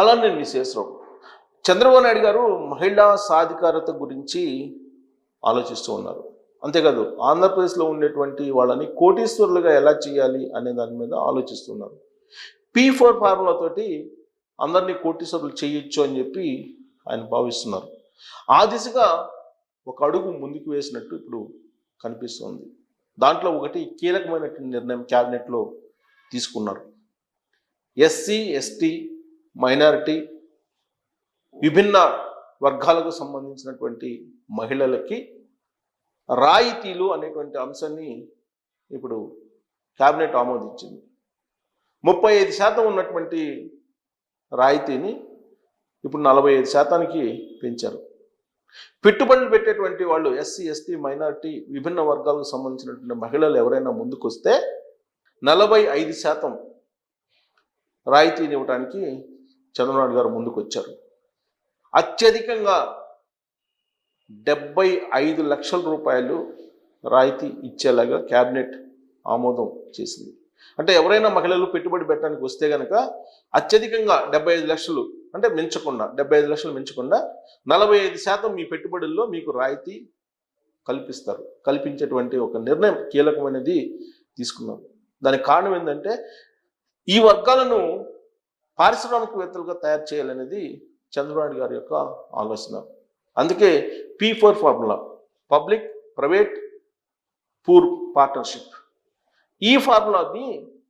అలానే విశేషరావు చంద్రబాబు నాయుడు గారు మహిళా సాధికారత గురించి ఆలోచిస్తూ ఉన్నారు. అంతేకాదు ఆంధ్రప్రదేశ్లో ఉండేటువంటి వాళ్ళని కోటీశ్వరులుగా ఎలా చేయాలి అనే దాని మీద ఆలోచిస్తున్నారు పీ ఫోర్ ఫార్ములాతోటి అందరినీ కోటీశ్వరులు చేయొచ్చు అని చెప్పి ఆయన భావిస్తున్నారు. ఆ దిశగా ఒక అడుగు ముందుకు వేసినట్టు ఇప్పుడు కనిపిస్తుంది. దాంట్లో ఒకటి కీలకమైనటువంటి నిర్ణయం క్యాబినెట్లో తీసుకున్నారు. ఎస్సీ ఎస్టీ మైనారిటీ విభిన్న వర్గాలకు సంబంధించినటువంటి మహిళలకి రాయితీలు అనేటువంటి అంశాన్ని ఇప్పుడు క్యాబినెట్ ఆమోదించింది. ముప్పై ఐదు శాతం ఉన్నటువంటి రాయితీని ఇప్పుడు నలభై ఐదు శాతానికి పెంచారు. పెట్టుబడులు పెట్టేటువంటి వాళ్ళు ఎస్సీ ఎస్టీ మైనారిటీ విభిన్న వర్గాలకు సంబంధించినటువంటి మహిళలు ఎవరైనా ముందుకొస్తే నలభై ఐదు శాతం రాయితీని ఇవ్వడానికి చంద్రబాబు గారు ముందుకు వచ్చారు అత్యధికంగా డెబ్బై ఐదు లక్షల రూపాయలు రాయితీ ఇచ్చేలాగా క్యాబినెట్ ఆమోదం చేసింది. అంటే ఎవరైనా మహిళలు పెట్టుబడి పెట్టడానికి వస్తే కనుక అత్యధికంగా డెబ్బై ఐదు లక్షలు అంటే మించకుండా డెబ్బై ఐదు లక్షలు మించకుండా నలభై ఐదు శాతం మీ పెట్టుబడుల్లో మీకు రాయితీ కల్పిస్తారు. కల్పించేటువంటి ఒక నిర్ణయం కీలకమైనది తీసుకున్నాం. దానికి కారణం ఏంటంటే ఈ వర్గాలను పారిశ్రామికవేత్తలుగా తయారు చేయాలనేది చంద్రబాబు గారి యొక్క ఆలోచన. అందుకే P four formula public private poor partnership. ఈ ఫార్ములాని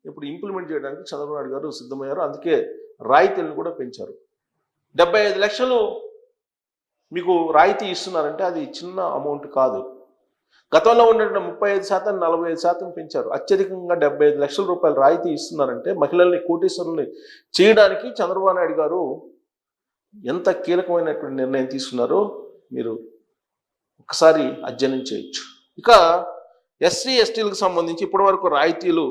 ఇప్పుడు ఇంప్లిమెంట్ చేయడానికి చంద్రబాబు గారు సిద్ధమయ్యారు. అందుకే రాయితీలను కూడా పెంచారు. డెబ్బై ఐదు లక్షలు మీకు రాయితీ ఇస్తున్నారంటే అది చిన్న అమౌంట్ కాదు. గతంలో ఉన్నటువంటి ముప్పై ఐదు శాతం నలభై ఐదు శాతం పెంచారు. అత్యధికంగా డెబ్బై ఐదు లక్షల రూపాయలు రాయితీ ఇస్తున్నారంటే మహిళల్ని కోటీశ్వరుల్ని చేయడానికి చంద్రబాబు నాయుడు గారు ఎంత కీలకమైనటువంటి నిర్ణయం తీసుకున్నారో మీరు ఒకసారి అధ్యయనం చేయొచ్చు. ఇక ఎస్సీ ఎస్టీలకు సంబంధించి ఇప్పటివరకు రాయితీలు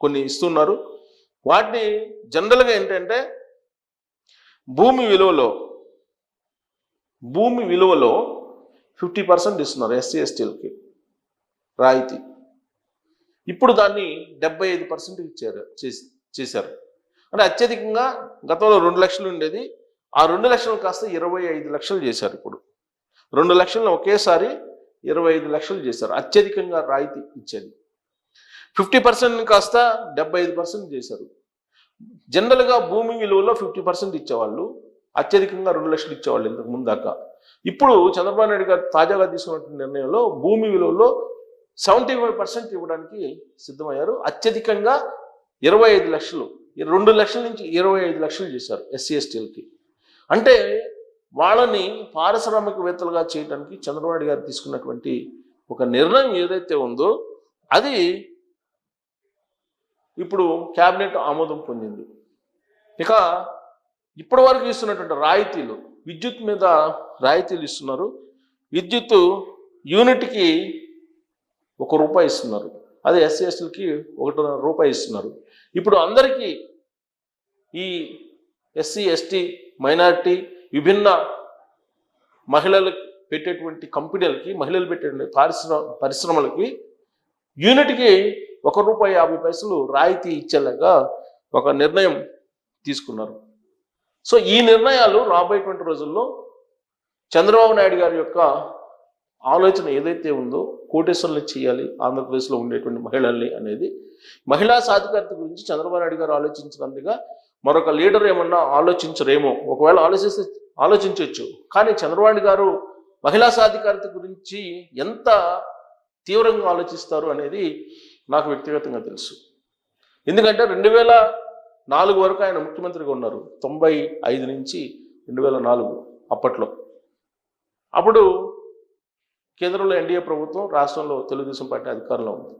కొన్ని ఇస్తున్నారు. వాటిని జనరల్గా ఏంటంటే భూమి విలువలో భూమి విలువలో ఫిఫ్టీ పర్సెంట్ ఇస్తున్నారు ఎస్సీ ఎస్టీలకి రాయితీ. ఇప్పుడు దాన్ని డెబ్బై ఐదు పర్సెంట్ ఇచ్చారు చేసి చేశారు. అంటే అత్యధికంగా గతంలో రెండు లక్షలు ఉండేది ఆ రెండు లక్షలు కాస్త ఇరవై ఐదు లక్షలు చేశారు ఇప్పుడు. రెండు లక్షలను ఒకేసారి ఇరవై ఐదు లక్షలు చేశారు అత్యధికంగా రాయితీ ఇచ్చేది. ఫిఫ్టీ పర్సెంట్ కాస్త డెబ్బై ఐదు పర్సెంట్ చేశారు. జనరల్గా భూమి విలువలో ఫిఫ్టీ పర్సెంట్ ఇచ్చేవాళ్ళు అత్యధికంగా రెండు లక్షలు ఇచ్చేవాళ్ళు ఇంతకు ముందాక. ఇప్పుడు చంద్రబాబు నాయుడు గారు తాజాగా తీసుకున్న నిర్ణయంలో భూమి విలువలో సెవెంటీ ఫైవ్ పర్సెంట్ ఇవ్వడానికి సిద్ధమయ్యారు. అత్యధికంగా ఇరవై ఐదు లక్షలు ఈ రెండు లక్షల నుంచి ఇరవై ఐదు లక్షలు చేశారు ఎస్సీ ఎస్టీలకి. అంటే వాళ్ళని పారిశ్రామికవేత్తలుగా చేయడానికి చంద్రబాబు నాయుడు గారు తీసుకున్నటువంటి ఒక నిర్ణయం ఏదైతే ఉందో అది ఇప్పుడు క్యాబినెట్ ఆమోదం పొందింది. ఇక ఇప్పటి వరకు ఇస్తున్నటువంటి రాయితీలు విద్యుత్ మీద రాయితీలు ఇస్తున్నారు. విద్యుత్ యూనిట్కి ఒక రూపాయి ఇస్తున్నారు. అదే ఎస్సీ ఎస్టీలకి ఒకటిన్నర రూపాయి ఇస్తున్నారు. ఇప్పుడు అందరికీ ఈ ఎస్సీ ఎస్టీ మైనారిటీ విభిన్న మహిళలు పెట్టేటువంటి కంపెనీలకి మహిళలు పెట్టేటువంటి పారిశ్రమ పరిశ్రమలకి యూనిట్కి ఒక రూపాయి యాభై పైసలు రాయితీ ఇచ్చేలాగా ఒక నిర్ణయం తీసుకున్నారు. సో ఈ నిర్ణయాలు రాబోయేటువంటి రోజుల్లో చంద్రబాబు నాయుడు గారి యొక్క ఆలోచన ఏదైతే ఉందో కోటేశ్వరులు చేయాలి ఆంధ్రప్రదేశ్లో ఉండేటువంటి మహిళల్ని అనేది మహిళా సాధికారత గురించి చంద్రబాబు నాయుడు గారు ఆలోచించినందుగా మరొక లీడర్ ఏమన్నా ఆలోచించరేమో. ఒకవేళ ఆలోచిస్తే ఆలోచించవచ్చు కానీ చంద్రబాబు గారు మహిళా సాధికారత గురించి ఎంత తీవ్రంగా ఆలోచిస్తారు అనేది నాకు వ్యక్తిగతంగా తెలుసు. ఎందుకంటే రెండు వేల నాలుగు వరకు ఆయన ముఖ్యమంత్రిగా ఉన్నారు. తొంభై ఐదు నుంచి రెండు వేల నాలుగు అప్పట్లో. అప్పుడు కేంద్రంలో ఎన్డీఏ ప్రభుత్వం రాష్ట్రంలో తెలుగుదేశం పార్టీ అధికారంలో ఉంది.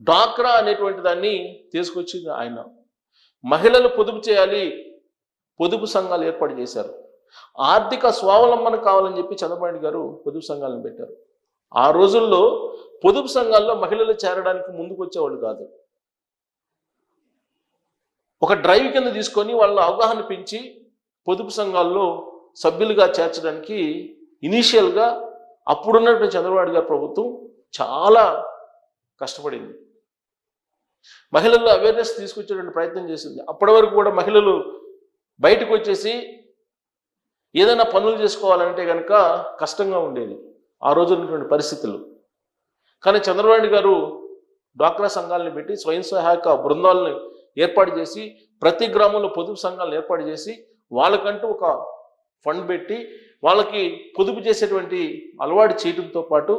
డాక్రా అనేటువంటి దాన్ని తీసుకొచ్చింది ఆయన. మహిళలు పొదుపు చేయాలి పొదుపు సంఘాలు ఏర్పాటు చేశారు. ఆర్థిక స్వావలంబన కావాలని చెప్పి చంద్రబాబు గారు పొదుపు సంఘాలను పెట్టారు. ఆ రోజుల్లో పొదుపు సంఘాల్లో మహిళలు చేరడానికి ముందుకు వచ్చేవాళ్ళు కాదు. ఒక డ్రైవ్ కింద తీసుకొని వాళ్ళ అవగాహన పెంచి పొదుపు సంఘాల్లో సభ్యులుగా చేర్చడానికి ఇనీషియల్గా అప్పుడున్నటువంటి చంద్రబాబు గారి ప్రభుత్వం చాలా కష్టపడింది. మహిళల్లో అవేర్నెస్ తీసుకొచ్చేటువంటి ప్రయత్నం చేసింది. అప్పటి వరకు కూడా మహిళలు బయటకు వచ్చేసి ఏదైనా పనులు చేసుకోవాలంటే కనుక కష్టంగా ఉండేది. ఆ రోజు ఉన్నటువంటి పరిస్థితులు. కానీ చంద్రబాబు గారు డ్వాక్రా సంఘాలను పెట్టి స్వయం సహాయక బృందాలను ఏర్పాటు చేసి ప్రతి గ్రామంలో పొదుపు సంఘాలను ఏర్పాటు చేసి వాళ్ళకంటూ ఒక ఫండ్ పెట్టి వాళ్ళకి పొదుపు చేసేటువంటి అలవాటు చేయడంతో పాటు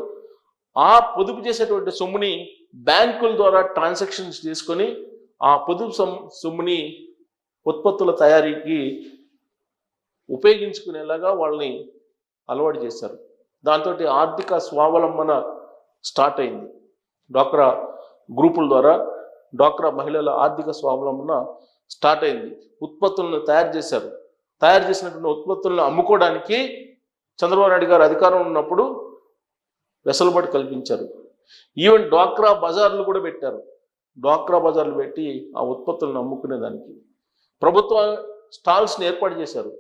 ఆ పొదుపు చేసేటువంటి సొమ్ముని బ్యాంకుల ద్వారా ట్రాన్సాక్షన్స్ తీసుకొని ఆ పొదుపు సొమ్ముని ఉత్పత్తుల తయారీకి ఉపయోగించుకునేలాగా వాళ్ళని అలవాటు చేశారు. దాంతో ఆర్థిక స్వావలంబన స్టార్ట్ అయింది. డ్వాక్రా గ్రూపుల ద్వారా డ్వాక్రా మహిళల ఆర్థిక స్వావలంబన స్టార్ట్ అయింది. ఉత్పత్తులను తయారు చేశారు. తయారు చేసినటువంటి ఉత్పత్తులను అమ్ముకోవడానికి చంద్రబాబు నాయుడు గారు అధికారం ఉన్నప్పుడు వెసులుబాటు కల్పించారు. ఈవెన్ డ్వాక్రా బజార్లు కూడా పెట్టారు. డ్వాక్రా బజార్లు పెట్టి ఆ ఉత్పత్తులను అమ్ముకునేదానికి. ప్రభుత్వ స్టాల్స్ని ఏర్పాటు చేశారు.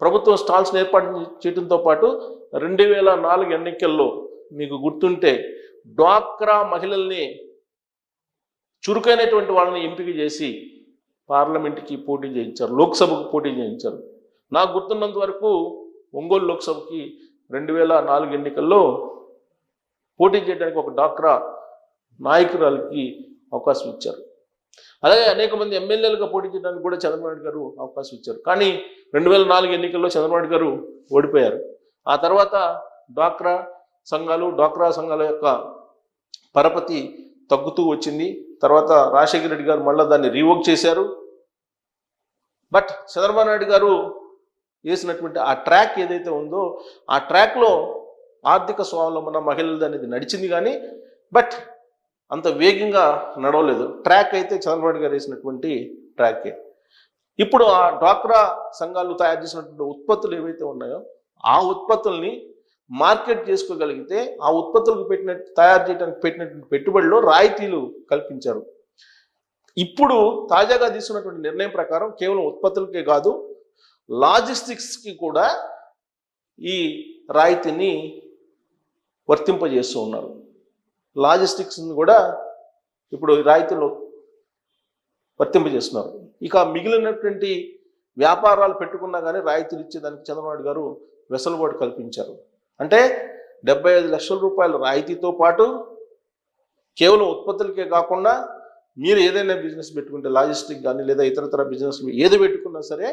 ప్రభుత్వం స్టాల్స్ని ఏర్పాటు చేయడంతో పాటు రెండు వేల నాలుగు ఎన్నికల్లో మీకు గుర్తుంటే డ్వాక్రా మహిళల్ని చురుకైనటువంటి వాళ్ళని ఎంపిక చేసి పార్లమెంట్కి పోటీ చేయించారు లోక్సభకు పోటీ చేయించారు. నాకు గుర్తున్నంత వరకు ఒంగోలు లోక్సభకి రెండు వేల నాలుగు ఎన్నికల్లో పోటీ చేయడానికి ఒక డాక్రా నాయకురాలకి అవకాశం ఇచ్చారు. అలాగే అనేక మంది ఎమ్మెల్యేలుగా పోటీ చేయడానికి కూడా చంద్రబాబు గారు అవకాశం ఇచ్చారు. కానీ రెండు వేల నాలుగు ఎన్నికల్లో చంద్రబాబు గారు ఓడిపోయారు. ఆ తర్వాత డ్వాక్రా సంఘాలు డ్వాక్రా సంఘాల యొక్క పరపతి తగ్గుతూ వచ్చింది. తర్వాత రాజశేఖర రెడ్డి గారు మళ్ళీ దాన్ని రీవోక్ చేశారు. బట్ చంద్రబాబు నాయుడు గారు వేసినటువంటి ఆ ట్రాక్ ఏదైతే ఉందో ఆ ట్రాక్లో ఆర్థిక స్వావలంబన మహిళలది అనేది నడిచింది కానీ బట్ అంత వేగంగా నడవలేదు. ట్రాక్ అయితే చంద్రబాబు నాయుడు గారు వేసినటువంటి ట్రాకే ఇప్పుడు ఆ డ్వాక్రా సంఘాలు తయారు చేసినటువంటి ఉత్పత్తులు ఏవైతే ఉన్నాయో ఆ ఉత్పత్తుల్ని మార్కెట్ చేసుకోగలిగితే ఆ ఉత్పత్తులకు పెట్టిన తయారు చేయడానికి పెట్టినటువంటి పెట్టుబడిలో రాయితీలు కల్పించారు. ఇప్పుడు తాజాగా తీసుకున్నటువంటి నిర్ణయం ప్రకారం కేవలం ఉత్పత్తులకే కాదు లాజిస్టిక్స్కి కూడా ఈ రాయితీని వర్తింపజేస్తూ ఉన్నారు. లాజిస్టిక్స్ని కూడా ఇప్పుడు రాయితీలు వర్తింపజేస్తున్నారు. ఇక మిగిలినటువంటి వ్యాపారాలు పెట్టుకున్నా కానీ రాయితీలు ఇచ్చేదానికి చంద్రబాబు గారు వెసులుబాటు కల్పించారు. అంటే డెబ్బై ఐదు లక్షల రూపాయల రాయితీతో పాటు కేవలం ఉత్పత్తులకే కాకుండా మీరు ఏదైనా బిజినెస్ పెట్టుకుంటే లాజిస్టిక్ కానీ లేదా ఇతరతర బిజినెస్ ఏది పెట్టుకున్నా సరే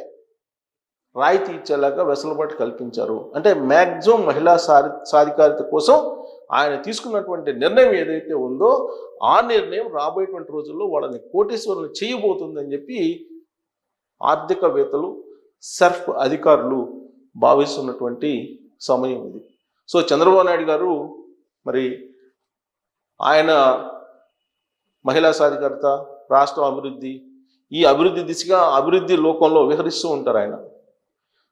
రాయితీ ఇచ్చేలాగా వెసులుబాటు కల్పించారు. అంటే మ్యాక్సిమం మహిళా సారి సాధికారిత కోసం ఆయన తీసుకున్నటువంటి నిర్ణయం ఏదైతే ఉందో ఆ నిర్ణయం రాబోయేటువంటి రోజుల్లో వాళ్ళని కోటేశ్వరులు చేయబోతుందని చెప్పి ఆర్థికవేత్తలు సర్ఫ్ అధికారులు భావిస్తున్నటువంటి సమయం ఇది. సో చంద్రబాబు నాయుడు గారు మరి ఆయన మహిళా సాధికారత రాష్ట్ర అభివృద్ధి ఈ అభివృద్ధి దిశగా అభివృద్ధి లోకంలో విహరిస్తూ ఉంటారు ఆయన.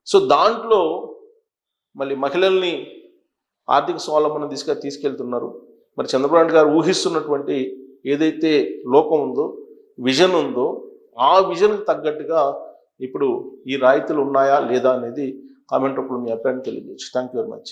సో దాంట్లో మళ్ళీ మహిళల్ని ఆర్థిక స్వావలంబన దిశగా తీసుకెళ్తున్నారు. మరి చంద్రబాబు నాయుడు గారు ఊహిస్తున్నటువంటి ఏదైతే లోకం ఉందో విజన్ ఉందో ఆ విజన్కి తగ్గట్టుగా ఇప్పుడు ఈ రాయితీలు ఉన్నాయా లేదా అనేది కామెంట్ రూపంలో మీ అభిప్రాయం తెలియజేయచ్చు. Thank you very much